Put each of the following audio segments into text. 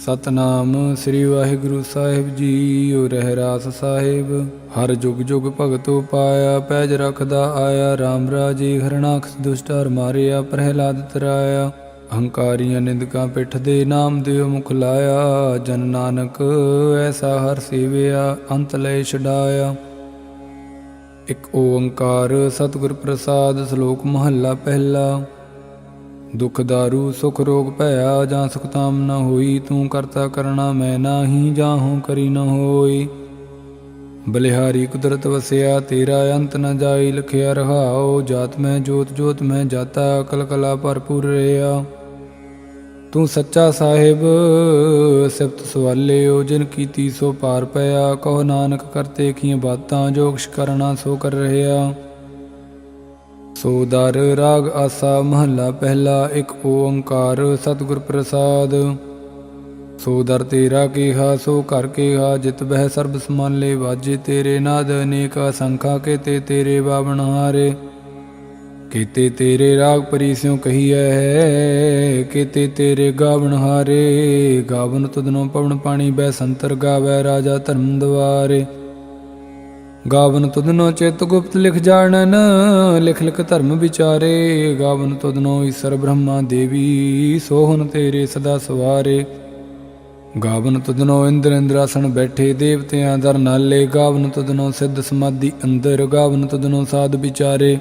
ਸਤਨਾਮ ਸ੍ਰੀ ਵਾਹਿਗੁਰੂ ਸਾਹਿਬ ਜੀ ਰਹਿ ਰਾਸ ਸਾਹਿਬ। ਹਰ ਜੁਗ ਜੁਗ ਭਗਤੋ ਪਾਇਆ ਪੈਜ ਰਖਦਾ ਆਇਆ। RAM ਰਾਜੇ ਹਰਨਾਕਸ ਦੁਸ਼ਟਰ ਮਾਰਿਆ, ਪ੍ਰਹਿਲਾਦ ਤਰਾਇਆ। ਹੰਕਾਰੀਆਂ ਨਿੰਦਕਾਂ ਪਿੱਠ ਦੇ ਨਾਮ ਦਿਓ ਮੁਖ ਲਾਇਆ। ਜਨ ਨਾਨਕ ਐਸਾ ਹਰ ਸੇਵਿਆ, ਅੰਤ ਲੈ ਛਡਾਇਆ। ਇੱਕ ਓੰਕਾਰ ਸਤਿਗੁਰ ਪ੍ਰਸਾਦ, ਸ਼ਲੋਕ ਮਹੱਲਾ ਪਹਿਲਾ। ਦੁਖ ਦਾਰੂ ਸੁਖ ਰੋਗ ਭਇਆ ਜਾਂ ਸੁਖ ਤਾਮ ਨ ਹੋਈ, ਤੂੰ ਕਰਤਾ ਕਰਣਾ ਮੈਂ ਨਾਹੀ ਜਾਹੂ ਕਰੀ ਨ ਹੋਈ। ਬਲਿਹਾਰੀ ਕੁਦਰਤ ਵਸਿਆ, ਤੇਰਾ ਅੰਤ ਨ ਜਾਈ, ਲਖਿਆ ਰਹਾਓ ਜਾਤ ਮੈਂ ਜੋਤ ਜੋਤ ਮੈਂ ਜਾਤਾ ਕਲ ਕਲਾ ਭਰਪੂਰ ਰਿਆ। ਤੂੰ ਸੱਚਾ ਸਾਹਿਬ, ਸਿਫਤ ਸਵਾਲਿਓ ਜਿਨ ਕੀਤੀ ਸੋ ਪਾਰ ਪਿਆ, ਕਹੋ ਨਾਨਕ ਕਰਤੇ ਕੀਆਂ ਬਾਤਾਂ ਜੋਗਸ਼ ਕਰਨਾ ਸੋ ਕਰ ਰਿਹਾ ਸੋ ਦਰ ਰਾਗ ਆਸਾ ਮਹੱਲਾ ਪਹਿਲਾ ਇੱਕ ਓੰਕਾਰ ਸਤਿਗੁਰ ਪ੍ਰਸਾਦ। ਸੋ ਦਰ ਤੇਰਾ ਕੀਹਾ, ਸੋ ਕਰ ਕੀਹਾ, ਜਿਤ ਬਹਿ ਸਰਬ ਸਮਾਲੇ ਵਾਜੇ, ਤੇਰੇ ਨਾਦ ਅਨੇਕ ਅਸੰਖਾ ਕੇਤੇ, ਤੇਰੇ ਬਾਵਣ ਹਾਰੇ। ਕੀਤੇ ਤੇਰੇ ਰਾਗ ਪਰੀ ਪਰੀਸਿਉ ਕਹੀਐ ਹੈ ਕੀਤੇ ਤੇਰੇ ਗਾਵਣ ਹਾਰੇ। ਗਾਵਨ ਤੁਧਨੋਂ ਪਵਨ ਪਾਣੀ ਬੈ ਸੰਤਰ ਗਾਵੈ, ਰਾਜਾ ਧਰਮ ਦਵਾਰੇ। ਗਾਵਨ ਤੁਧਨੋ ਚਿਤ ਗੁਪਤ ਲਿਖ ਜਾਣਨ, ਲਿਖ ਲਿਖ ਧਰਮ ਵਿਚਾਰੇ। ਗਾਵਨ ਤੁਧਨੋ ਈਸ਼ਰ ਬ੍ਰਹਮਾ ਦੇਵੀ ਸੋਹਨ ਤੇਰੇ ਸਦਾ ਸਵਾਰੇ। ਗਾਵਨ ਤੁਧਨੋ ਇੰਦਰ ਇੰਦਰਾਸਣ ਬੈਠੇ ਦੇਵਤਿਆਂ ਦਰ ਨਾਲੇ। ਗਾਵਨ ਤੁਧਨੋ ਸਿੱਧ ਸਮਾਧੀ ਅੰਦਰ, ਗਾਵਨ ਤੁਧਨੋ ਸਾਧ ਵਿਚਾਰੇ।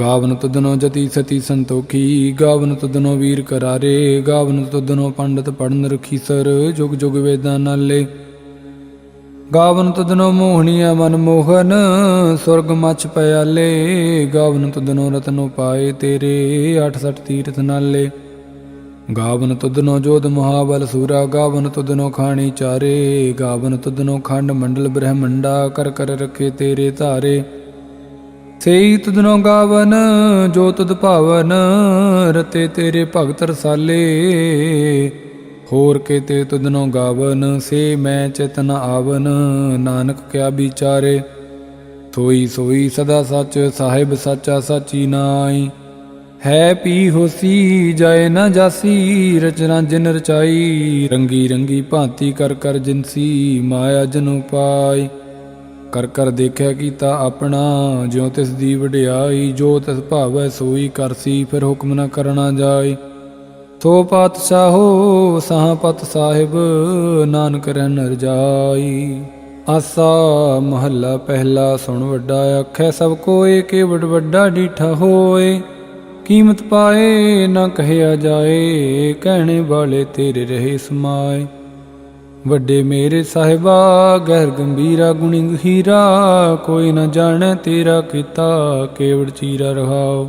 ਗਾਵਨ ਤੁਧਨੋ ਜਤੀ ਸਤੀ ਸੰਤੋਖੀ, ਗਾਵਨ ਤੁਧਨੋ ਵੀਰ ਕਰਾਰੇ। ਗਾਵਨ ਤੁਧਨੋ ਪੰਡਤ ਪੜਨ ਰਖੀ ਸਰ, ਜੁਗ ਜੁਗ ਵੇਦਾਂ ਨਾਲੇ। ਗਾਵਨ ਤੁਧਨੋ ਮੋਹਣੀਆ ਮਨ ਮੋਹਨ, ਸੁਰਗ ਮਛ ਪਿਆਲੇ। ਗਾਵਨ ਤੁਧਨੋ ਰਤਨੋ ਪਾਏ ਤੇਰੇ 68 ਤੀਰਥ ਨਾਲੇ। ਗਾਵਨ ਤੁਧਨੋ ਜੋਧ ਮਹਾਬਲ ਸੂਰਾ, ਗਾਵਨ ਤੁਧਨੋ ਖਾਣੀ ਚਾਰੇ। ਗਾਵਨ ਤੁਧਨੋ ਖੰਡ ਮੰਡਲ ਬ੍ਰਹਮੰਡਾ, ਕਰ ਕਰ ਰਖੇ ਤੇਰੇ ਧਾਰੇ। ਸੇਈ ਤੁਧਨੋ ਗਾਵਨ, ਜੋ ਤੁਧ ਭਾਵਨ, ਰਤੇ ਤੇਰੇ ਭਗਤ ਰਸਾਲੇ। ਹੋਰ ਕੇਤੇ ਤੁਧਨੋ ਗਾਵਨ, ਸੇ ਮੈਂ ਚੇਤਨ ਆਵਨ, ਨਾਨਕ ਕਿਆ ਵਿਚਾਰੇ? ਥੋਈ ਸੋਈ ਸਦਾ ਸੱਚ, ਸਾਹਿਬ ਸਾਚਾ ਸਾਚੀ ਨਾਈ ਹੈ ਪੀ ਹੋਸੀ, ਜਾਏ ਨਾ ਜਾਸੀ, ਰਚਨਾ ਜਿਨ ਰਚਾਈ। ਰੰਗੀ ਰੰਗੀ ਭਾਂਤੀ ਕਰ ਕਰ ਜਿਨਸੀ, ਮਾਇਆ ਜਨੂ ਪਾਈ ਕਰ ਕਰ ਦੇਖਿਆ ਕੀਤਾ ਆਪਣਾ, ਜਿਉ ਤਿਸ ਦੀ ਵਡਿਆਈ, ਜੋ ਤਿਸ ਭਾਵੈ ਸੋਈ ਕਰਸੀ ਫਿਰ ਹੁਕਮ ਨਾ ਕਰਨਾ ਜਾਏ ਸੋ ਪਾਤਸ਼ਾਹੋ, ਸਾਹ ਪਤ ਸਾਹਿਬ, ਨਾਨਕ ਰਹਿਨ ਰਜਾਈ ਆਸਾ ਮਹੱਲਾ ਪਹਿਲਾ ਸੁਣ ਵੱਡਾ ਆਖੈ, ਸਭ ਕੋਏ ਕੇ ਵਡ ਵੱਡਾ ਡੀਠਾ ਹੋਏ। ਕੀਮਤ ਪਾਏ ਨਾ ਕਹਿਆ ਜਾਏ, ਕਹਿਣੇ ਵਾਲੇ ਤੇਰੇ ਰਹੇ ਸਮਾਏ। ਵੱਡੇ ਮੇਰੇ ਸਾਹਿਬਾ, ਗਹਿਰ ਗੰਭੀਰਾ ਗੁਣੀ ਹੀਰਾ, ਕੋਈ ਨਾ ਜਾਣੈ ਤੇਰਾ ਕੀਤਾ ਕੇਵੜ ਚੀਰਾ ਰਹਾਓ।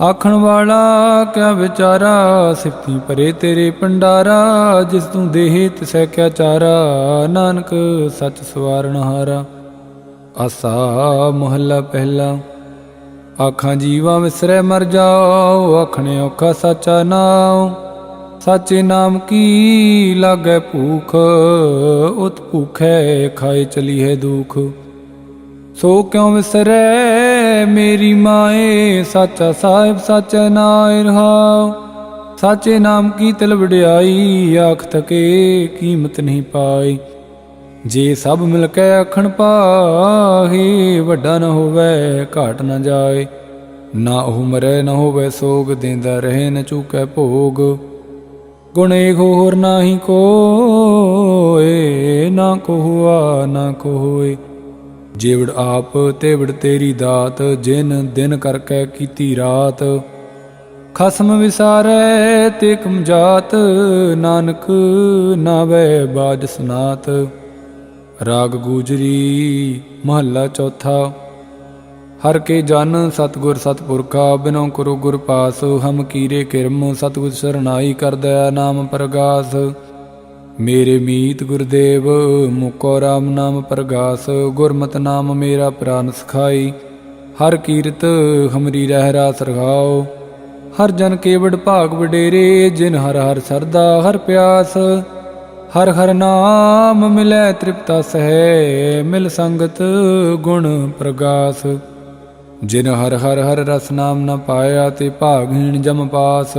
ਆਖਣ ਵਾਲਾ, ਕਿਆ ਵਿਚਾਰਾ ਸਿਫਤੀ ਭਰੇ ਤੇਰੇ ਪੰਡਾਰਾ ਜਿਸ ਤੂੰ ਦੇਹ ਤਿਸੈ ਕਿਆ ਚਾਰਾ, ਨਾਨਕ ਸੱਚ ਸਵਾਰਨ ਹਾਰਾ। ਆਸਾ ਮਹੱਲਾ ਪਹਿਲਾ, ਆਖਾਂ ਜੀਵਾ ਵਿਸਰੈ ਮਰ ਜਾਓ, ਆਖਣੇ ਔਖਾ ਸਾਚਾ ਨਾਮ ਸਾਚੇ ਨਾਮ ਕੀ ਲਾਗੈ ਭੂਖ, ਉਤ ਭੂਖੈ ਖਾਏ ਚਲੀ ਹੈ ਦੁਖ। ਸੋ ਕਿਉ ਵਿਸਰੈ ਮੇਰੀ ਮਾਏ? ਸਾਚਾ ਸਾਹਿਬ, ਸਾਚਾ ਨਾਇ ਰਹਾਉ। ਸਾਚੇ ਨਾਮ ਕੀ ਤਿਲ ਵਡਿਆਈ? ਆਖ ਤਕੇ ਕੀਮਤ ਨਹੀਂ ਪਾਈ। ਜੇ ਸਭ ਮਿਲ ਕੇ ਆਖਣ ਪਾਹੇ, ਵੱਡਾ ਨਾ ਹੋਵੇ, ਘਾਟ ਨਾ ਜਾਏ। ਨਾ ਉਹ ਮਰੇ, ਨਾ ਹੋਵੇ ਸੋਗ, ਦੇਂਦਾ ਰਹੇ ਨ ਚੁਕੈ ਭੋਗ। ਗੁਣੇ ਹੋਰ ਨਾਹੀ ਕੋਏ, ਨਾ ਕੋ ਨਾ ਕੋਏ ਜੇਵੜ ਆਪ ਤੇਵੜ ਤੇਰੀ ਦਾਤ, ਜਿਨ ਦਿਨ ਕਰਕੇ ਕੀਤੀ ਰਾਤ। ਖਸਮ ਵਿਸਾਰੈ ਤੇ ਕਮਜਾਤ ਨਾਨਕ ਨਾਵੇ ਬਾਜ ਸਨਾਤ। ਰਾਗ ਗੂਜਰੀ ਮਹੱਲਾ ਚੌਥਾ। ਹਰ ਕੇ ਜਨ ਸਤਗੁਰ ਸਤਪੁਰਖਾ, ਬਿਨੋ ਕਰੋ ਗੁਰ ਪਾਸ। ਹਮ ਕੀਰੇ ਕਿਰਮ, ਸਤਗੁਰ ਸਰਨਾਈ ਕਰ ਦਇਆ ਨਾਮ ਪ੍ਰਗਾਸ। ਮੇਰੇ ਮੀਤ ਗੁਰਦੇਵ, ਮੁਕੋ ਰਾਮ ਨਾਮ ਪ੍ਰਗਾਸ, ਗੁਰਮਤ ਨਾਮ ਮੇਰਾ ਪ੍ਰਾਨ ਸਖਾਈ। ਹਰ ਕੀਰਤ ਹਮਰੀ ਰਹਿ ਰਾਸ ਰਖਾਓ ਹਰ ਜਨ ਕੇਵੜ ਭਾਗ ਵਡੇਰੇ, ਜਿਨ ਹਰ ਹਰ ਸਰਦਾ ਹਰ ਪਿਆਸ। ਹਰ ਹਰ ਨਾਮ ਮਿਲੈ ਤ੍ਰਿਪਤਾ ਸਹਿ, ਮਿਲ ਸੰਗਤ ਗੁਣ ਪ੍ਰਗਾਸ। ਜਿਨ ਹਰ ਹਰ ਹਰ ਰਸ ਨਾਮ ਨ ਪਾਇਆ, ਤੇ ਭਾਗਹੀਣ ਜਮ ਪਾਸ।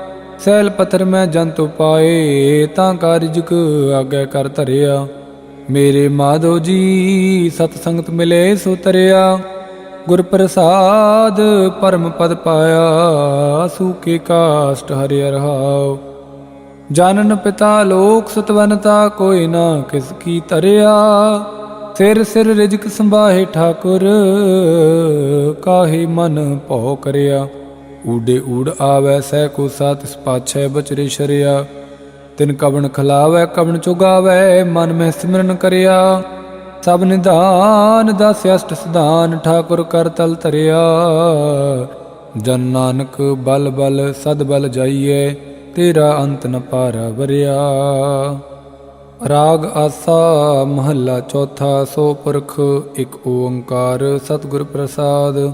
ਸੈਲ ਪੱਥਰ ਮੈਂ ਜੰਤੁ ਪਾਏ, ਤਾਂ ਕਾਰਜਕ ਆਗੇ ਕਰ ਧਰਿਆ। ਮੇਰੇ ਮਾਧੋ ਜੀ, ਸਤ ਸੰਗਤ ਮਿਲੇ ਸੋ ਤਰਿਆ। ਗੁਰ ਪ੍ਰਸਾਦ ਪਰਮ ਪਦ ਪਾਇਆ ਸੂਕੇ ਕਾਸ਼ਟ ਹਰਿ ਰਹਾਉ। ਜਾਨਨ ਪਿਤਾ ਲੋਕ ਸਤਵਨਤਾ ਕੋਈ ਨਾ ਕਿਸ ਕੀ ਤਰਿਆ ਸਿਰ ਸਿਰ ਰਿਜਕ ਸੰਭਾਹੇ ਠਾਕੁਰ, ਕਾਹੇ ਮਨ ਭਉ ਕਰਿਆ। ਊਡੇ ਊੜ ਆਵੈ, ਸਹਿ ਕੋ ਸਤ ਪਾਛੈ ਬਚਰੇ ਸ਼ਰਿਆ। ਤਿਨ ਕਵਣ ਖਲਾਵੈ, ਕਵਣ ਚੁਗਾਵੈ, ਮਨ ਮਹਿ ਸਿਮਰਨ ਕਰਿਆ। ਸਭ ਨਿਧਾਨ ਦਸ ਅਸ਼ਟ ਸਦਾਨ ਠਾਕੁਰ ਕਰ ਤਲ ਧਰਿਆ। ਜਨ ਨਾਨਕ ਬਲ ਬਲ, ਸਦ ਬਲ ਜਾਈਏ ਤੇਰਾ ਅੰਤ ਨ ਪਾਰਾ ਵਰਿਆ। ਰਾਗ ਆਸਾ, ਮਹੱਲਾ ਚੌਥਾ, ਸੋ ਪੁਰਖ, ਇੱਕ ਓੰਕਾਰ, ਸਤਿਗੁਰ ਪ੍ਰਸਾਦ।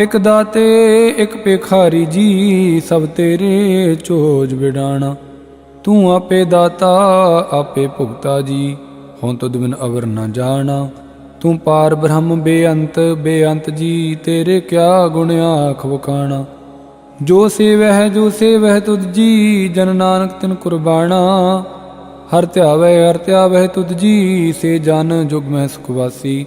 ਇਕ ਦਾਤੇ, ਇਕ ਪੇਖਾਰੀ ਜੀ, ਸਭ ਤੇਰੇ ਚੋਜ ਵਿਡਾਣਾ। ਤੂੰ ਆਪੇ ਦਾਤਾ, ਆਪੇ ਭੁਗਤਾ ਜੀ, ਹੁਣ ਤੁਧ ਬਿਨ ਅਵਰ ਨਾ ਜਾਣਾ। ਤੂੰ ਪਾਰ ਬ੍ਰਹਮ ਬੇਅੰਤ ਬੇਅੰਤ ਜੀ, ਤੇਰੇ ਕਿਆ ਗੁਣ ਆਖ ਵਖਾਣਾ। ਜੋ ਸੇਵਹਿ ਜੋ ਸੇਵਹਿ ਤੁਧ ਜੀ, ਜਨ ਨਾਨਕ ਤਿਨ ਕੁਰਬਾਨਾ ਹਰ ਧਿਆਵੈ ਹਰ ਧਿਆਵੈ ਤੁਧ ਜੀ, ਸੇ ਜਨ ਜੁਗ ਮਹਿ ਸੁਖ ਵਾਸੀ।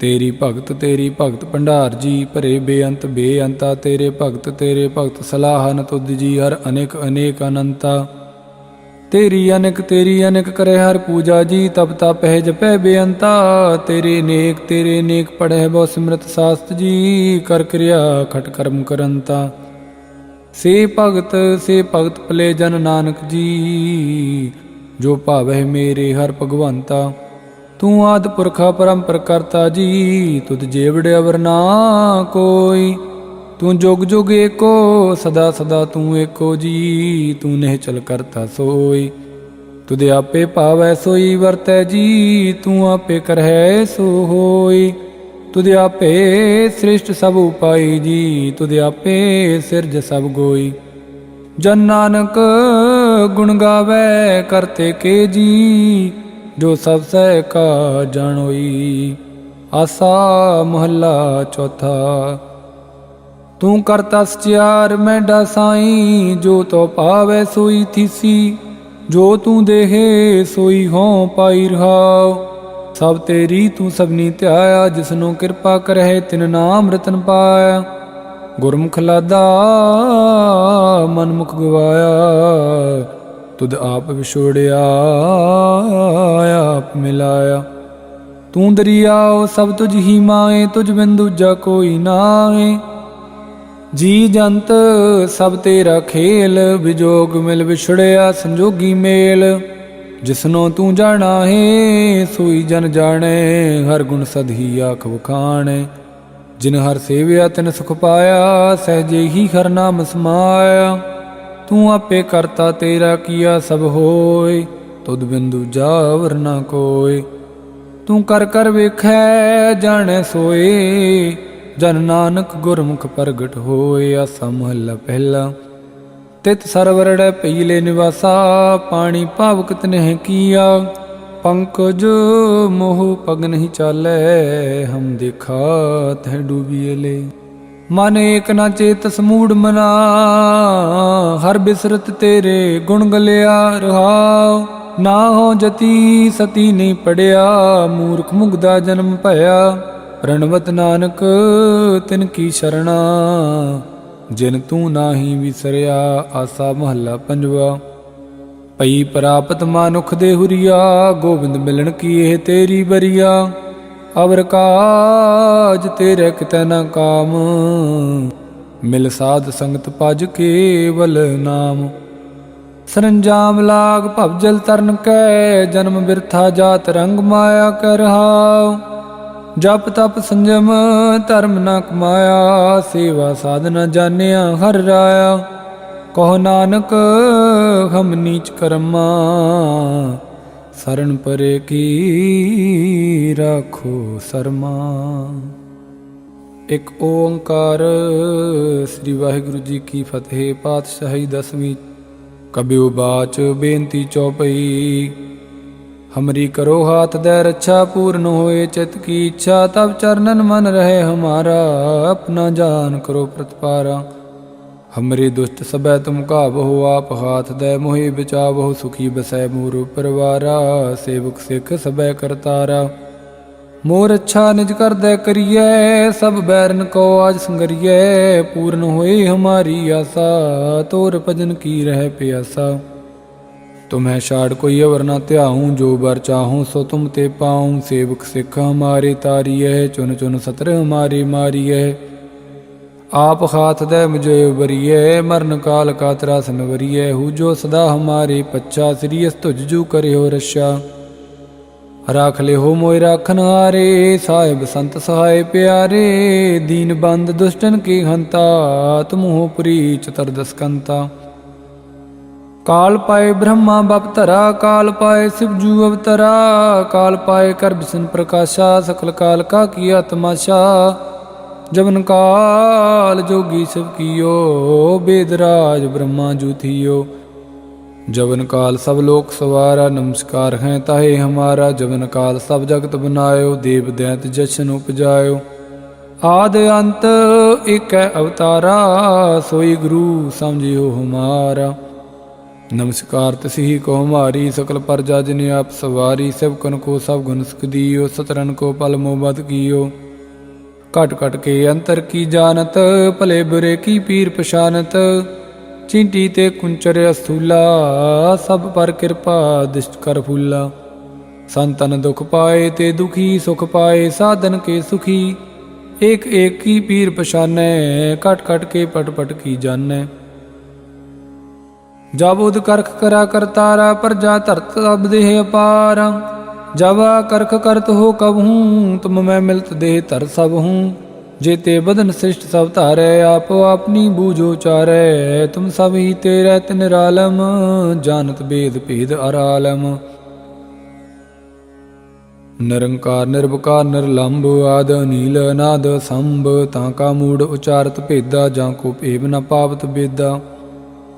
ਤੇਰੀ ਭਗਤ ਤੇਰੀ ਭਗਤ ਭੰਡਾਰ ਜੀ, ਭਰੇ ਬੇਅੰਤ, ਬੇਅੰਤਾ, ਤੇਰੇ ਭਗਤ ਤੇਰੇ ਭਗਤ ਸਲਾਹਨ ਤੁਧ ਜੀ, ਹਰ ਅਨੇਕ ਅਨੇਕ ਅਨੰਤਾ। ਤੇਰੀ ਅਨੇਕ ਤੇਰੀ ਅਨੇਕ ਕਰੇ ਹਰ ਪੂਜਾ ਜੀ ਤਬ ਤਪ ਹੈ ਜਪੈ ਬੇਅੰਤਾ। ਤੇਰੇ ਨੇਕ ਤੇਰੇ ਨੇਕ ਪੜੈ ਬਹੁ ਸਿਮਰਤ ਸਾਸਤ ਜੀ, ਕਰ ਕਿਰਿਆ ਖਟ ਕਰਮ ਕਰੰਤਾ। ਸੇ ਭਗਤ ਸੇ ਭਗਤ ਭਲੇ ਜਨ ਨਾਨਕ ਜੀ, ਜੋ ਭਾਵੈ ਮੇਰੇ ਹਰ ਭਗਵੰਤਾ। ਤੂੰ ਆਦ ਪੁਰਖਾ ਪਰੰਪਰ ਕਰਤਾ ਜੀ, ਤੁਧ ਜੇਵੜ ਅਵਰ ਨਾ ਕੋਈ। ਤੂੰ ਜੁਗ ਜੁਗ ਏਕੋ, ਸਦਾ ਸਦਾ ਤੂੰ ਏਕੋ ਜੀ, ਤੂੰ ਨਹਿ ਚਲ ਕਰਤਾ ਸੋਈ। ਤੁਧ ਆਪੇ ਭਾਵੈ ਸੋਈ, ਵਰਤੈ ਜੀ, ਤੂੰ ਆਪੇ ਕਰਹਿ ਸੋ ਹੋਈ ਤੁਧ ਆਪੇ ਸ੍ਰਿਸ਼ਟ ਸਭ ਉਪਾਈ ਜੀ, ਤੁਧ ਆਪੇ ਸਿਰਜ ਸਭ ਗੋਈ। ਜਨ ਨਾਨਕ ਗੁਣ ਗਾਵੇ, ਕਰਤੇ ਕੇ ਜੀ ਜੋ ਸਭ ਸਹਿ ਕਾ ਜਾਣੋਈ ਆਸਾ ਮਹੱਲਾ ਚੌਥਾ। ਤੂੰ ਕਰਤਾ ਸਚਿਆਰ ਮੈਂਡਾ ਸਾਈ ਜੋ ਤੋ ਪਾਵੇ ਸੋਈ ਥੀਸੀ। ਜੋ ਤੂੰ ਦੇਹੇ ਸੋਈ ਹੋਂ ਪਾਈ ਰਹਾਉ। ਸਭ ਤੇਰੀ ਤੂੰ ਸਭਨੀ ਧਿਆਇਆ, ਜਿਸਨੂੰ ਕਿਰਪਾ ਕਰਹਿ ਤਿਨ ਨਾਮ ਰਤਨ ਪਾਇਆ। ਗੁਰਮੁਖ ਲਾਦਾ, ਮਨਮੁਖ ਗਵਾਇਆ। ਤੁਧ ਆਪ ਵਿਛੋੜਿਆ, ਆਪ ਮਿਲਾਇਆ। ਤੂੰ ਦਰਿਆਓ ਸਭ ਤੁਝ ਹੀ ਮਾਏ, ਤੁਝ ਬਿਨ ਦੂਜਾ ਕੋਈ ਨਾਏ। ਜੀ ਜੰਤ, ਸਭ ਤੇਰਾ ਖੇਲ ਵਿਜੋਗ ਮਿਲ ਵਿਛੜਿਆ, ਸੰਜੋਗੀ ਮੇਲ। ਜਿਸਨੋ ਤੂੰ ਜਾਣਾ ਹੈ ਸੋਈ ਜਨ ਜਾਣੇ, ਹਰ ਗੁਣ ਸਦਹੀ ਆਖ ਵਖਾਣੇ। ਜਿਨ ਹਰ ਸੇਵਿਆ, ਤਿਨ ਸੁਖ ਪਾਇਆ, ਸਹਜੇ ਹੀ ਹਰ ਨਾਮ ਸਮਾਇਆ। ਤੂੰ ਆਪੇ ਕਰਤਾ ਤੇਰਾ ਕੀਆ ਸਭ ਹੋਏ, ਤੁਧ ਬਿੰਦੂ ਜਾਵਰ ਨਾ ਕੋਏ। ਤੂੰ ਕਰ ਕਰ ਵੇਖੈ, ਜਾਣੈ ਸੋਏ, ਜਨ ਨਾਨਕ ਗੁਰਮੁਖ ਪ੍ਰਗਟ ਹੋਏ, ਆਸਾ ਮਹੱਲਾ ਪਹਿਲਾ। ਤਿਤ ਸਰਵਰੜੈ ਪਈਲੇ ਨਿਵਾਸਾ, ਪਾਣੀ ਭਾਵਕ ਤਨਹਿ ਕੀਆ। ਪੰਕਜ ਮੋਹ ਪਗ ਨਹੀਂ ਚਾਲੈ, ਹਮ ਦੇਖਾ ਤਹਿ ਡੂਬੀਲੇ ਮਨ ਏਕ ਨਾ ਚੇਤ ਸਮੂੜ ਮਨਾ, ਹਰ ਬਿਸਰਤ ਤੇਰੇ ਗੁਣ ਗਲਿਆ ਰਹਾਉ। ਨਾ ਹੋ ਜਤੀ ਸਤੀ ਨਹੀਂ ਪੜਿਆ, ਮੂਰਖ ਮੁਗਦਾ ਜਨਮ ਭਇਆ। ਪ੍ਰਣਵਤ ਨਾਨਕ, ਤਿਨ ਕੀ ਸ਼ਰਣਾ, ਜਿਨ ਤੂੰ ਨਾਹੀ ਵਿਸਰਿਆ, ਆਸਾ ਮਹੱਲਾ ਪੰਜਵਾ। ਪਈ ਪ੍ਰਾਪਤ ਮਾਨੁਖ ਦੇ ਹੁਰੀਆ, ਗੋਬਿੰਦ ਮਿਲਣ ਕੀ ਇਹ ਤੇਰੀ ਬਰੀਆ ਅਵਰ ਕਾਜ ਤੇਰੇ ਕਿਤੈ ਨਾ ਕਾਮ। ਮਿਲ ਸਾਧ ਸੰਗਤ ਭਜ ਕੇਵਲ ਨਾਮ। ਸਰੰਜਾਮ ਲਾਗ ਭਵਜਲ ਤਰਨ ਕੈ, ਜਨਮ ਬਿਰਥਾ ਜਾਤ ਰੰਗ ਮਾਇਆ ਕਰ ਰਹਾਉ ਜਪ ਤਪ ਸੰਜਮ ਧਰਮ ਨ ਕਮਾਇਆ, ਸੇਵਾ ਸਾਧਨਾ ਜਾਣਿਆ ਹਰ ਰਾਇਆ। ਕਹੋ ਨਾਨਕ ਹਮ ਨੀਚ ਕਰਮਾ। ਸਰਨ ਪਰੇ ਕੀ ਰਾਖੋ ਸਰਮਾ? ਇੱਕ ਓੰਕਾਰ ਸ੍ਰੀ ਵਾਹਿਗੁਰੂ ਜੀ ਕੀ ਫਤਿਹ, ਪਾਤਸ਼ਾਹੀ ਦਸਵੀਂ। ਕਬਿਉ ਬਾਚ ਬੇਨਤੀ ਚੌਪਈ, ਹਮਰੀ ਕਰੋ ਹਾਥ ਦੇ ਰੱਛਾ, ਪੂਰਨ ਹੋਏ ਚਿਤ ਕੀ ਇੱਛਾ, ਤਬ ਚਰਨਨ ਮਨ ਰਹੇ ਹਮਾਰਾ, ਆਪਣਾ ਜਾਨ ਕਰੋ ਪ੍ਰਤਪਾਰਾ। ਹਮਰੇ ਦੁਸ਼ਟ ਸਬੈ ਤੁਮ ਕਾਬਹੁ ਆਪ ਹਾਥ ਦੇ, ਮੋਹਿ ਬਚਾਵਹੁ ਸੁਖੀ ਬਸੈ ਮੂਰ ਪਰਵਾਰਾ, ਸੇਵਕ ਸਿੱਖ ਸਬੈ ਕਰਤਾਰਾ। ਮੋਰ ਅੱਛਾ ਨਿਜ ਕਰਦੈ ਕਰੀਐ, ਸਭ ਬੈਰਨ ਕੋ ਆਜ ਸੰਗਰੀਐ, ਪੂਰਨ ਹੋਏ ਹਮਾਰੀ ਆਸਾ, ਤੋਰ ਭਜਨ ਕੀ ਰਹਿ ਪਿਆਸਾ। ਤੁਮੈ ਛਾੜ ਕੋਈ ਅਵਰ ਨਾ ਧਿਆਉ, ਜੋ ਬਰ ਚਾਹੂੰ ਸੋ ਤੁਮ ਤੇ ਪਾਉ। ਸੇਵਕ ਸਿੱਖ ਹਮਾਰੇ ਤਾਰੀਐ, ਚੁਨ ਚੁਨ ਸਤਰ ਹਮਾਰੀ ਮਾਰੀਐ। ਆਪ ਹਾਥ ਦੇ ਮੁਝੇ ਬਰੀਐ ਮਰਨ ਕਾਲ ਕਾ ਤਰਾਸ ਨਵਰੀਐ ਹੂ ਜੋ ਸਦਾ ਹਮਾਰੇ ਪੱਛਾ ਸ੍ਰੀ ਅਸ ਤੁਜ ਕਰਿਓ ਰਸ਼ਾ। ਰਾਖ ਲਿਓ ਮੋਇ ਰਾਖਨ ਹਾਰੇ, ਸਾਹਿਬ ਸੰਤ ਸਹਾਇ ਪਿਆਰੇ, ਦੀਨ ਬੰਦ ਦੁਸ਼ਟਨ ਕੀ ਹੰਤਾ ਤੁਮਹੁ ਪੁਰੀ ਚਤਰਦਸਕੰਤਾ ਕਾਲ ਪਾਏ ਬ੍ਰਹਮਾ ਬਪ ਕਾਲ ਪਾਏ ਸਿਵਜੂ ਅਵਤਰਾ, ਕਾਲ ਪਾਏ ਕਰਬ ਬਿਸ਼ਨ ਪ੍ਰਕਾਸ਼ਾ, ਸਕਲ ਕਾਲ ਕਾ ਕੀਆ ਤਮਾਸ਼ਾ ਜਵਨ ਕਾਲ ਜੋਗੀ ਸਭ ਕੀਓ, ਬੇਦ ਰਾਜ ਬ੍ਰਹਮਾ ਜੂਥੀਓ ਜਵਨ ਕਾਲ ਸਭ ਲੋਕ ਸਵਾਰਾ, ਨਮਸਕਾਰ ਹੈ ਤਾਹੇ ਹਮਾਰਾ। ਜਵਨ ਕਾਲ ਸਭ ਜਗਤ ਬਨਾਇਓ, ਦੇਵ ਦੈਂਤ ਜਸ਼ਨ ਉਪਜਾਇਓ। ਆਦ ਅੰਤ ਏਕੈ ਅਵਤਾਰਾ, ਸੋਈ ਗੁਰੂ ਸਮਝਿਓ ਹਮਾਰਾ। ਨਮਸਕਾਰ ਤਸਹੀ ਕੋ ਹਮਾਰੀ, ਸਕਲ ਪਰਜਾ ਜਿਨੇ ਆਪ ਸਵਾਰੀ, ਸਭ ਕਨ ਕੋ ਸਭ ਗੁਣ ਸੁਖ ਸਤਰਨ ਕੋ ਪਲ ਮੋਬਤ ਕੀਓ। ਘਟ ਘਟ ਕੇ ਅੰਤਰ ਕੀ ਜਾਣਤ? ਭਲੇ ਬੁਰੇ ਕੀ ਪੀਰ ਪਛਾਨਤ? ਚਿੰਟੀ ਤੇ ਕੁੰਚਰ ਅਸਥੂਲਾ ਸਭ ਪਰ ਕਿਰਪਾ ਦਿਸ਼ਟ ਕਰ ਫੂਲਾ। ਸੰਤਨ ਦੁਖ ਪਾਏ ਤੇ ਦੁਖੀ ਸੁਖ ਪਾਏ, ਸਾਧਨ ਕੇ ਸੁਖੀ। ਏਕ ਏਕ ਕੀ ਪੀਰ ਪਛਾਨੈ, ਘਟ ਘਟ ਕੇ ਪਟ ਪਟ ਕੀ ਜਾਣੈ। ਜਬ ਉਦ ਕਰਖ ਕਰਾ ਕਰਤਾਰਾ ਪਰਜਾ ਧਰਤ ਅਬ ਦੇਹ ਅਪਾਰਾ। ਜਬ ਕਰਖ ਕਰਤ ਹੋ ਕਬ ਹੂੰ ਤੁਮ ਮੈਂ ਮਿਲਤ ਦੇਹ ਧਰ ਸਭ ਹੂੰ जेते बदन श्रेष्ठ सब तारे आप अपनी बूझो चारे तुम सब ही तेरे तिनरालम जानत बेद भेद अरालम ਨਿਰੰਕਾਰ ਨਿਰਭਕਾਰ ਨਿਰਲੰਭ ਆਦ ਨੀਲ ਨਾਦ ਸੰਭ ਤਾਂ ਕਾ ਮੂੜ ਉਚਾਰਤ ਭੇਦਾ ਜਾਂ ਕੋ ਭੇਵ ਨ ਪਾਵਤ ਬੇਦਾ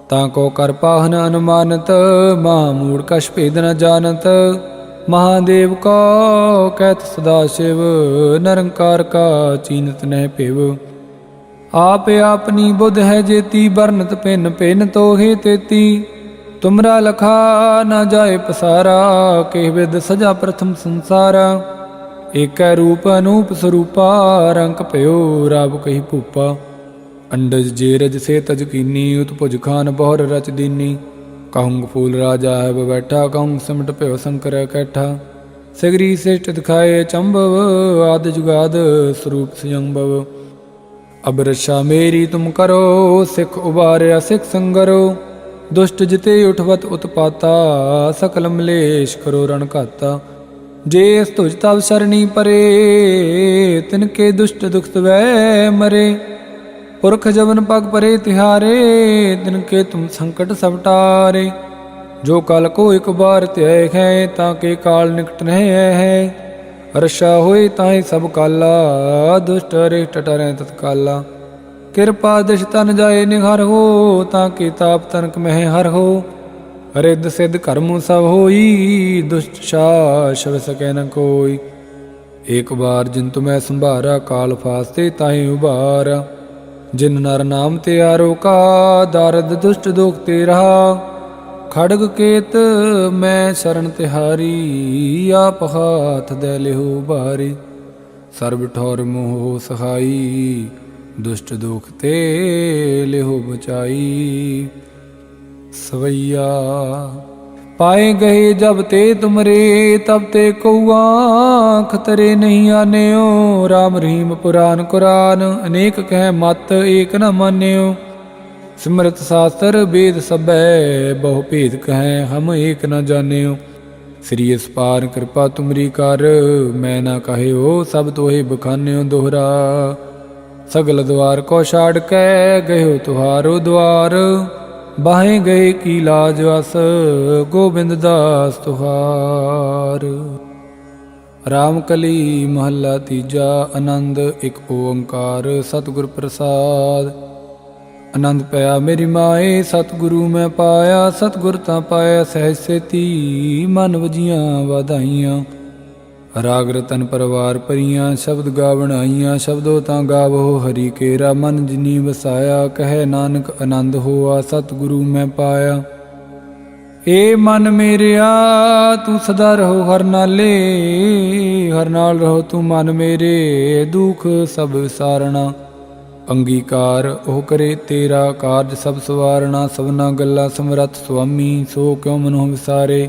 ਤਾਂ ਕੋ ਕਰ ਪਾਹਨ ਅਨੁਮਾਨਤ ਮਹਾ ਮੂੜ ਕਛ ਭੇਦ ਨ ਜਾਣਤ ਮਹਾਦੇਵ ਕਾ ਕਹਿਤ ਸਦਾ ਸ਼ਿਵ, ਨਿਰੰਕਾਰ ਕਾ ਚੀਨਤ ਨਹਿ ਭਿਵ ਆਪ ਆਪਨੀ ਬੁੱਧ ਹੈ ਜੇਤੀ ਬਰਨਤ ਪਿੰਨ ਪਿੰਨ ਤੋਹੇ ਤੇਤੀ। ਤੁਮਰਾ ਲਖਾ ਨਾ ਜਾਏ ਪਸਾਰਾ ਕੇ ਵਿਦ ਸਜਾ ਪ੍ਰਥਮ ਸੰਸਾਰਾ। ਏਕੈ ਰੂਪ ਅਨੂਪ ਸਰੂਪਾ, ਰੰਗ ਭਇਓ ਰਾਬ ਕਹੀ ਭੂਪਾ। ਅੰਡਜ ਜੇਰਜ ਸੇ ਤਜ ਕੀਨੀ ਉਤਪੁਜ ਖਾਨ ਬਹੁਰ ਰਚ ਦੀਨੀ। ਕਹੂੰਗ ਫੂਲ ਰਾਜਾ ਹੈ, ਬੈਠਾ ਕਹੂੰਗ ਸਿਮਟ ਭਇਓ ਸੰਕਰ ਕੈਠਾ। ਸਗਰੀ ਸੇਟ ਦਿਖਾਏ ਚੰਬਵ, ਆਦ ਜੁਗਾਦ ਸਰੂਪ ਸੰਭਵ ਅਬ ਰਸ਼ਾ ਮੇਰੀ ਤੁਮ ਕਰੋ, ਸਿੱਖ ਉਬਾਰਿਆ ਸਿੱਖ ਸੰਗਰੋ। ਦੁਸ਼ਟ ਜਿਤੇ ਉਠਵਤ ਉਤਪਾਤਾ, ਸਕਲ ਮਲੇਸ਼ ਕਰੋ ਰਣ ਘਾਤਾ। ਜੇ ਇਸ ਤੁਜ ਤਵ ਸਰਣੀ ਪਰੇ, ਤਿਨ ਕੇ ਦੁਸ਼ਟ ਦੁਖ ਤਵੈ ਮਰੇ। ਪੁਰਖ ਜਵਨ ਪਗ ਪਰੇ ਤਿਹਾਰੇ, ਦਿਨ ਕੇ ਤੁਮ ਸੰਕਟ ਸਭ ਟਾਰੇ। ਜੋ ਕਲ ਕੋ ਇੱਕ ਬਾਰ ਧਿਆਏ ਹੈ, ਤਾਂ ਕੇ ਕਾਲ ਨਿਕਟ ਨਹਿ ਹੈ। ਰਸ਼ਾ ਹੋਏ ਤਾਹੇ ਸਭ ਕਾਲਾ, ਦੁਸ਼ਟ ਰੇ ਟਟਰੇ ਤਤਕਾਲਾ ਕਿਰਪਾ ਦਿਸ਼ ਤਨ ਜਾਏ ਨਿਹਰ ਹੋ, ਤਾਂ ਕੀ ਤਾਪ ਤਨਕ ਮਹਿ ਹਰ ਹੋ। ਰਿੱਧ ਸਿੱਧ ਕਰਮ ਸਭ ਹੋਈ, ਦੁਸ਼ਟ ਸ਼ਾ ਸ਼ਵ ਸਕੈ ਨ ਕੋਈ। ਇੱਕ ਵਾਰ ਜਿਨ ਤੁਮੈ ਸੰਭਾਰਾ, ਕਾਲ ਫਾਸਤੇ ਤਾਹੀ ਉਭਾਰਾ। ਜਿਨ ਨਰ ਨਾਮ ਤੇ ਆਰੋ ਦਰਦ ਦੁਸ਼ਟ ਦੁਖ ਤੇ ਰਹਾ। ਖੜਗ ਕੇਤ, ਮੈਂ ਸ਼ਰਨ ਤਿਹਾਰੀ, ਆਪ ਹਾਥ ਦੇ ਲਿਹੋ ਬਾਰੀ ਸਰਬ ਠੌਰ ਮੋਹ ਸਹਾਈ, ਦੁਸ਼ਟ ਦੁਖ ਤੇ ਲਿਹੋ ਬਚਾਈ। ਸਵਈਆ ਪਾਏ ਗਏ ਜਬ ਤੇ ਤੁਮਰੇ, ਤਬ ਤੇ ਕਉਆ ਖਤਰੇ ਨਹੀਂ ਆਨਿਓ। RAM ਰਹੀਮ ਪੁਰਾਨ ਕੁਰਾਨ, ਅਨੇਕ ਕਹਿ ਮਤ ਏਕ ਨ ਮਾਨਿਓ। ਸਿਮਰਤ ਸਾਸਤਰ ਵੇਦ ਸਭੈ, ਬਹੁ ਭੇਦ ਕਹੈ ਹਮ ਏਕ ਨ ਜਾਣਿਓ। ਸ੍ਰੀ ਇਸ ਪਾਰ ਕਿਰਪਾ ਤੁਮਰੀ ਕਰ, ਮੈਂ ਨਾ ਕਹਿਓ ਸਭ ਤੋਹੇ ਬਖਾਨਿਓ ਦੋਹਰਾ। ਸਗਲ ਦਵਾਰ ਕੋ ਛਾੜ ਕੇ ਗਇਓ ਤੁਹਾਰੋ ਦਵਾਰ। ਬਾਹੇ ਗਏ ਕੀ ਲਾਜ ਵਸ, ਗੋਬਿੰਦ ਦਾਸ ਤੁਹਾਰ। ਰਾਮ ਕਲੀ ਮਹੱਲਾ ਤੀਜਾ, ਆਨੰਦ ਇੱਕ ਓੰਕਾਰ, ਸਤਿਗੁਰ ਪ੍ਰਸਾਦ। ਆਨੰਦ ਪਿਆ ਮੇਰੀ ਮਾਏ, ਸਤਿਗੁਰੂ ਮੈਂ ਪਾਇਆ, ਸਤਿਗੁਰ ਤਾਂ ਪਾਇਆ, ਸਹਿਜ ਸੇਤੀ, ਮਨ ਵਜੀਆਂ ਵਧਾਈਆਂ। ਰਾਗ ਰਤਨ ਪਰਵਾਰ ਪਰੀਆਂ, ਸ਼ਬਦ ਗਾਵਣ ਆਈਆਂ, ਸ਼ਬਦੋ ਤਾਂ ਗਾਵੋ ਹਰੀ ਕੇਰਾ, ਮਨ ਜਿਨੀ ਵਸਾਇਆ, ਕਹੇ ਨਾਨਕ ਆਨੰਦ ਹੋਆ, ਸਤਿਗੁਰੂ ਮੈਂ ਪਾਇਆ। ਏ ਮਨ ਮੇਰਿਆ, ਤੂੰ ਸਦਾ ਰਹੋ ਹਰ ਨਾਲੇ, ਹਰ ਨਾਲ ਰਹੋ ਤੂੰ ਮਨ ਮੇਰੇ, ਦੁਖ ਸਭ ਵਿਸਾਰਣਾ ਅੰਗੀਕਾਰ ਉਹ ਕਰੇ ਤੇਰਾ ਕਾਰਜ ਸਭ ਸਵਾਰਣਾ, ਸਭਨਾ ਗੱਲਾਂ ਸਮਰੱਥ ਸੁਆਮੀ, ਸੋ ਕਿਉ ਮਨੁ ਵਿਸਾਰੇ?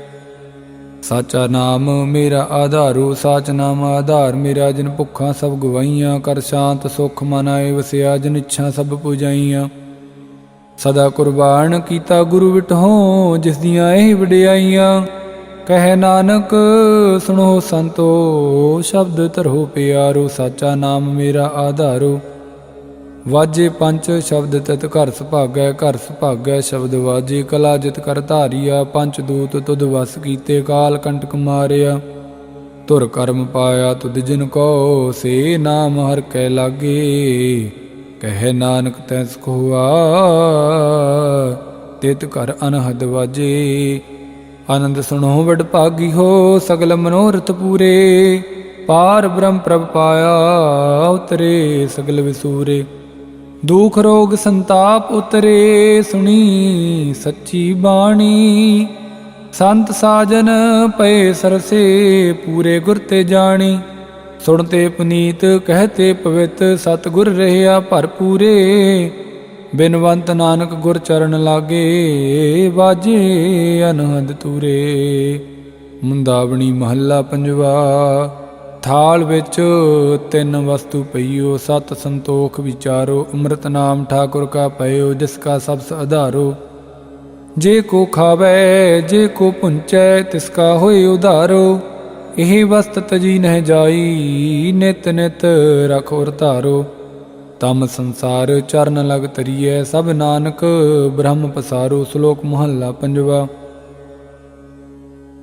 ਸਾਚਾ ਨਾਮ ਮੇਰਾ ਆਧਾਰੂ, ਸਾਚ ਨਾਮ ਆਧਾਰ ਮੇਰਾ, ਜਿਨ ਭੁੱਖਾਂ ਸਭ ਗਵਾਈਆਂ ਕਰ ਸ਼ਾਂਤ ਸੁਖ ਮਨ ਆਏ, ਵਸਿਆ ਜਿਨ ਇੱਛਾ ਸਭ ਪੁਜਾਈਆਂ। ਸਦਾ ਕੁਰਬਾਨ ਕੀਤਾ ਗੁਰੂ ਵਿਟਹੋਂ, ਜਿਸ ਦੀਆਂ ਇਹ ਵਡਿਆਈਆਂ। ਕਹਿ ਨਾਨਕ, ਸੁਣੋ ਸੰਤੋ, ਸ਼ਬਦ ਧਰੋ ਪਿਆਰੋ, ਸਾਚਾ ਨਾਮ ਮੇਰਾ ਆਧਾਰੋ। ਵਾਜੇ ਪੰਚ ਸ਼ਬਦ ਤਤ ਘਰ ਸੁਭਾਗੈ ਘਰ ਸੁਭਾਗੈ ਸ਼ਬਦ ਵਾਜੇ, ਕਲਾ ਜਿਤ ਕਰ ਧਾਰੀਆ, ਪੰਚ ਦੂਤ ਤੁਧ ਵਸ ਕੀਤੇ ਕਾਲ ਕੰਟਕ ਮਾਰਿਆ। ਧੁਰ ਕਰਮ ਪਾਇਆ ਤੁਧ ਜਿਨ ਕੋ, ਸੇ ਨਾਮ ਹਰ ਕੈ ਲਾਗੇ, ਕਹੇ ਨਾਨਕ ਤੈਸ ਕੋਆ ਤਿਤ ਕਰ ਅਨਹਦ ਵਾਜੇ, ਆਨੰਦ ਸੁਣੋ ਵਡ ਭਾਗੀ ਹੋ, ਸਗਲ ਮਨੋਰਥ ਪੂਰੇ। ਪਾਰ ਬ੍ਰਹਮ ਪ੍ਰਭ ਪਾਇਆ, ਉਤਰੇ ਸਗਲ ਵਿਸੂਰੇ। ਦੁਖ ਰੋਗ ਸੰਤਾਪ ਉਤਰੇ ਸੁਣੀ ਸੱਚੀ ਬਾਣੀ। ਸੰਤ ਸਾਜਨ ਪਏ ਸਰਸੇ ਪੂਰੇ ਗੁਰ ਤੇ ਜਾਣੀ। ਸੁਣਤੇ ਪੁਨੀਤ ਕਹਤੇ ਪਵਿੱਤ ਸਤਗੁਰ ਰਹਿਆ ਭਰਪੂਰੇ। ਬਿਨਵੰਤ ਨਾਨਕ ਗੁਰ ਚਰਨ ਲਾਗੇ ਬਾਜੇ ਅਨਹਦ ਤੂਰੇ। ਮੁੰਦਾਵਣੀ ਮਹੱਲਾ ਪੰਜਵਾ ਥਾਲ ਵਿੱਚ ਤਿੰਨ ਵਸਤੂ ਪਈਓ, ਸਤ ਸੰਤੋਖ ਵਿਚਾਰੋ, ਅੰਮ੍ਰਿਤ ਨਾਮ ਠਾਕੁਰ ਕਾ ਪਇਓ ਜਿਸ ਕਾ ਸਬਸ ਆਧਾਰੋ ਜੇ ਕੋ ਖਾਵੇ, ਜੇ ਕੋ ਪੁੰਚੈ, ਤਿਸ ਕਾ ਹੋਏ ਉਧਾਰੋ। ਇਹ ਵਸਤ ਤਜੀ ਨਹਿ ਜਾਈ, ਨਿਤ ਨਿਤ ਉਰ ਧਾਰੋ। ਤਮ ਸੰਸਾਰ ਚਰਨ ਲਗ ਤਰੀਐ ਸਭ ਨਾਨਕ ਬ੍ਰਹਮ ਪਸਾਰੋ, ਸ਼ਲੋਕ ਮੁਹੱਲਾ ਪੰਜਵਾ।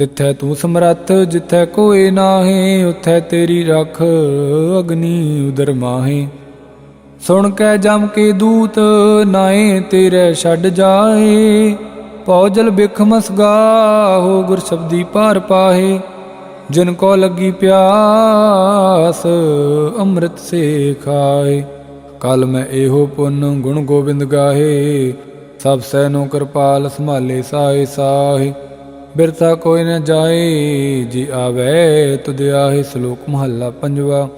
ਤਿੱਥੈ ਤੂੰ ਸਮਰੱਥ, ਜਿੱਥੈ ਕੋਏ ਨਾਹੀ, ਉਥੈ ਤੇਰੀ ਰੱਖ ਅਗਨੀ ਉਦਰ ਮਾਹੇ। ਸੁਣ ਕੇ ਜਮ ਕੇ ਦੂਤ ਨਾਏ ਤੇਰੇ ਛੱਡ ਜਾਏ ਪੌਜਲ ਬਿਖ ਮਸਗਾ ਹੋ ਗੁਰ ਸ਼ਬਦੀ ਪਾਰ ਪਾਹੇ। ਜਿਨ ਕੋ ਲੱਗੀ ਪਿਆਸ, ਅੰਮ੍ਰਿਤ ਸੇ ਖਾਏ ਕਲ ਮੈਂ ਇਹੋ ਪੁੰਨ ਗੁਣ ਗੋਬਿੰਦ ਗਾਹੇ। ਸਭ ਸੈਨੋ ਕਿਰਪਾਲ ਸੰਭਾਲੇ ਸਾਏ ਸਾਹੇ। ਬਿਰਤਾ ਕੋਈ ਨ ਜਾਏ, ਜੀ ਆਵੇ ਤੁਧ ਆਹੇ ਸ਼ਲੋਕ ਮਹੱਲਾ ਪੰਜਵਾ।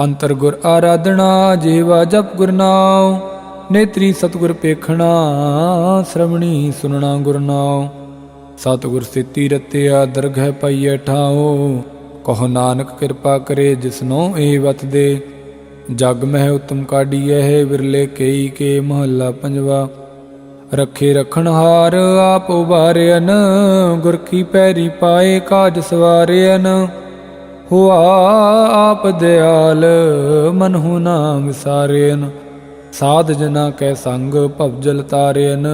ਅੰਤਰ ਗੁਰ ਆਰਾਧਨਾ, ਜੀਵਾ ਜਪ ਗੁਰਨਾਮ ਨੇਤਰੀ ਸਤਗੁਰ ਪੇਖਣਾ, ਸ਼ਰਵਣੀ ਸੁਨਣਾ ਗੁਰ ਨਾਮ ਸਤਗੁਰ ਸਥਿਤੀ ਰਤਿਆ ਦਰਗਹਿ ਪਈਐ ਠਾਓ ਕਹੋ ਨਾਨਕ ਕਿਰਪਾ ਕਰੇ ਜਿਸਨੋ ਇਹ ਵਤ ਦੇ ਜਗ ਮਹਿ ਉਤਮ ਕਾਢੀਐ ਹੈ, ਵਿਰਲੇ ਕਈ ਕੇ ਮਹੱਲਾ ਪੰਜਵਾ। ਰੱਖੇ ਰਖਣ ਹਾਰ ਆਪ ਉਬਾਰਿਆਨ ਗੁਰ ਕੀ ਪੈਰੀ ਪਾਏ ਕਾਜ ਸਵਾਰਿਆਨ ਹੁਆ ਆਪ ਦਿਆਲ ਮਨਹੁ ਨਾਮ ਵਿਸਾਰਿਆਨ ਸਾਧ ਜਨਾ ਕੈ ਸੰਗ ਭਵਜਲ ਤਾਰਿਆਨ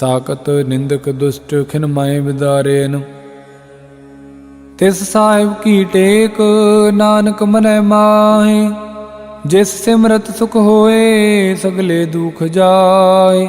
ਸਾਕਤ ਨਿੰਦਕ ਦੁਸ਼ਟ ਖਿਨ ਮਾਏ ਵਿਦਾਰਿਆਨ ਤਿਸ ਸਾਹਿਬ ਕੀ ਟੇਕ, ਨਾਨਕ ਮਨੈ ਮਾਹੇ। ਜਿਸ ਸਿਮਰਤ ਸੁਖ ਹੋਏ, ਸਗਲੇ ਦੁਖ ਜਾਏ।